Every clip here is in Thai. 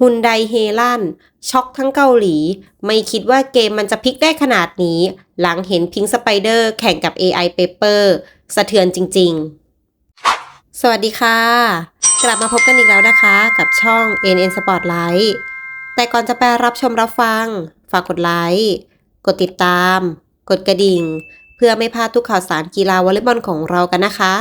ฮุนไดเฮลันช็อกทั้งเกาหลี ไม่คิดว่าเกมมันจะพลิกได้ขนาดนี้ หลังเห็นพิงสไปเดอร์แข่งกับ AI Paper สะเทือนจริง ๆ สวัสดีค่ะ กลับมาพบกันอีกแล้วนะคะ กับช่อง NN Spotlight แต่ก่อนจะไปรับชมรับฟัง ฝากกดไลค์กดติดตาม กดกระดิ่ง เพื่อไม่พลาดทุกข่าวสารกีฬาวอลเลย์บอลของเรากันนะคะ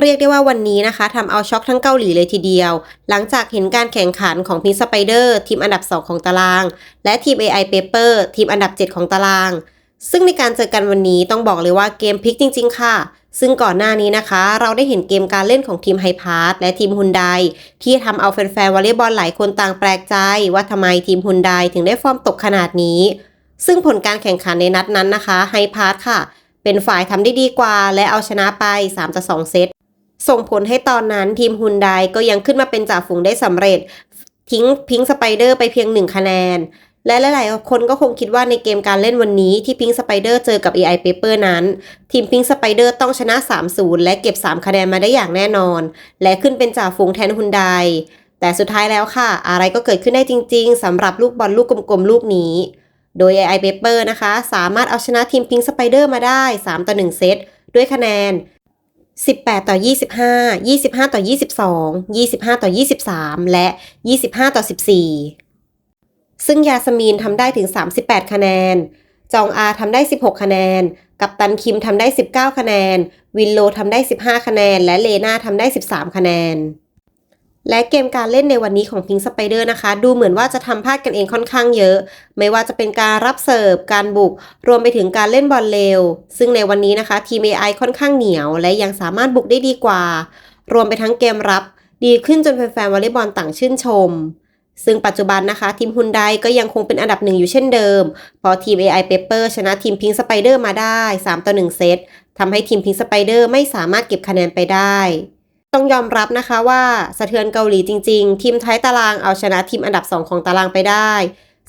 เรียกได้ว่าวันนี้นะคะทำเอาช็อกทั้งเกาหลีเลยทีเดียว หลังจากเห็นการแข่งขันของพิงสไปเดอร์ทีมอันดับ 2 ของตาราง และทีม AI Paper ทีมอันดับ 7 ของตาราง ซึ่งในการเจอกันวันนี้ต้องบอกเลยว่าเกมพลิกจริง ๆ ค่ะ ซึ่งก่อนหน้านี้นะคะ เราได้เห็นเกมการเล่นของทีมไฮพาร์ทและทีมฮุนไดที่ทำเอาแฟนๆวอลเลย์บอลหลายคนต่างแปลกใจ ว่าทำไมทีมฮุนไดถึงได้ฟอร์มตกขนาดนี้ ซึ่งผลการแข่งขันในนัดนั้นนะคะไฮพาร์ทค่ะเป็นฝ่ายทำได้ดีกว่าและเอาชนะไป 3 ต่อ 2 เซต ส่งผลให้ตอนนั้นทีมฮุนไดก็ยังขึ้นมาเป็นจ่าฝูงได้สำเร็จ ทิ้งพิงสไปเดอร์ไปเพียง1คะแนน และหลายๆคนก็คงคิดว่าในเกมการเล่นวันนี้ที่พิงสไปเดอร์เจอกับ AI Paper นั้น ทีมพิงสไปเดอร์ต้องชนะ 3-0 และเก็บ 3 คะแนนมาได้อย่างแน่นอน และขึ้นเป็นจ่าฝูงแทนฮุนไดแต่สุดท้ายแล้วค่ะ อะไรก็เกิดขึ้นได้จริง ๆสำหรับลูกบอลลูกกลมๆ ลูกนี้ โดย AI Paper นะคะ สามารถเอาชนะทีมพิงสไปเดอร์มาได้ 3 ต่อ 1 เซตด้วยคะแนน 18 ต่อ 25 25 ต่อ 22 25 ต่อ 23 และ 25 ต่อ 14 ซึ่งยาสมีนทำได้ถึง 38 คะแนน จองอาทำได้ 16 คะแนน กัปตันคิมทำได้ 19 คะแนน วินโลทำได้ 15 คะแนน และเลนาทำได้ 13 คะแนน และเกมการเล่นในวันนี้ของพิงสไปเดอร์นะคะ ดูเหมือนว่าจะทำพลาดกันเองค่อนข้างเยอะ ไม่ว่าจะเป็นการรับเสิร์ฟ การบุก รวมไปถึงการเล่นบอลเร็ว ซึ่งในวันนี้นะคะทีม AI ค่อนข้างเหนียว และยังสามารถบุกได้ดีกว่า รวมไปทั้งเกมรับ ดีขึ้นจนแฟนๆวอลเลย์บอลต่างชื่นชม ซึ่งปัจจุบันนะคะ ทีมฮุนไดก็ยังคงเป็นอันดับหนึ่งอยู่เช่นเดิม พอทีม AI Paper ชนะทีมพิงสไปเดอร์มาได้3ต่อ1เซตทำให้ทีมพิงสไปเดอร์ไม่สามารถเก็บคะแนนไปได้ ต้องยอมรับนะคะว่าสะเทือนเกาหลีจริง ๆ ทีมท้ายตารางเอาชนะทีมอันดับ 2 ของตารางไปได้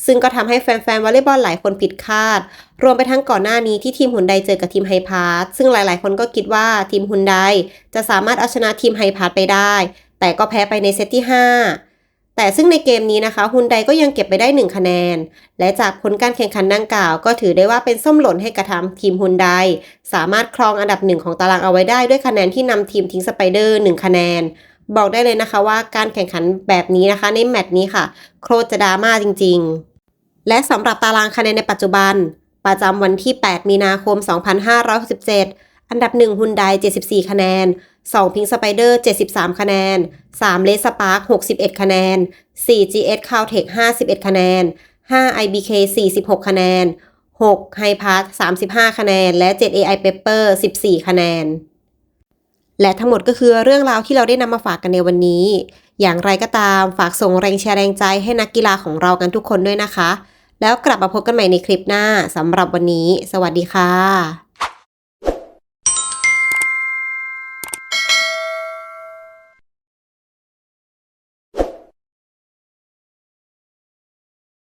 ซึ่งก็ทำให้แฟนๆวอลเลย์บอลหลายคนผิดคาด รวมไปทั้งก่อนหน้านี้ที่ทีมฮุนไดเจอกับทีมไฮพาร์ทซึ่งหลายๆ คนก็คิดว่าทีมฮุนไดจะสามารถเอาชนะทีมไฮพาร์ทไปได้ แต่ก็แพ้ไปในเซตที่ 5 แต่ซึ่งในเกมนี้นะคะฮุนไดก็ยังเก็บไปได้ 1 คะแนน และจากผลการแข่งขันดังกล่าว ก็ถือได้ว่าเป็นส้มหล่นให้กระทำทีมฮุนไดสามารถครองอันดับหนึ่งของตารางเอาไว้ได้ด้วยคะแนนที่นำทีมทิ้งสไปเดอร์1คะแนน บอกได้เลยนะคะว่าการแข่งขันแบบนี้นะคะในแมตช์นี้ค่ะ โครจะดราม่าจริง ๆ และสำหรับตารางคะแนนในปัจจุบัน ประจำวันที่ 8 มีนาคม 2567 อันดับ1ฮุนได74 คะแนน 2พิงสไปเดอร์73 คะแนน3เลสปาร์ค61 คะแนน 4 GS c a l t e c h 51 คะแนน 5 IBK 46 คะแนน 6 h i p a r 35 คะแนน และ 7 AI Paper 14 คะแนน และทั้งหมดก็คือเรื่องราวที่เราได้นำมาฝากกันในวันนี้ อย่างไรก็ตามฝากส่งแรงแชร์แรงใจให้นักกีฬาของเรากันทุกคนด้วยนะคะ แล้วกลับมาพบกันใหม่ในคลิปหน้าสำหรับวันนี้ สวัสดีค่ะ